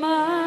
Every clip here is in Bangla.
my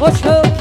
O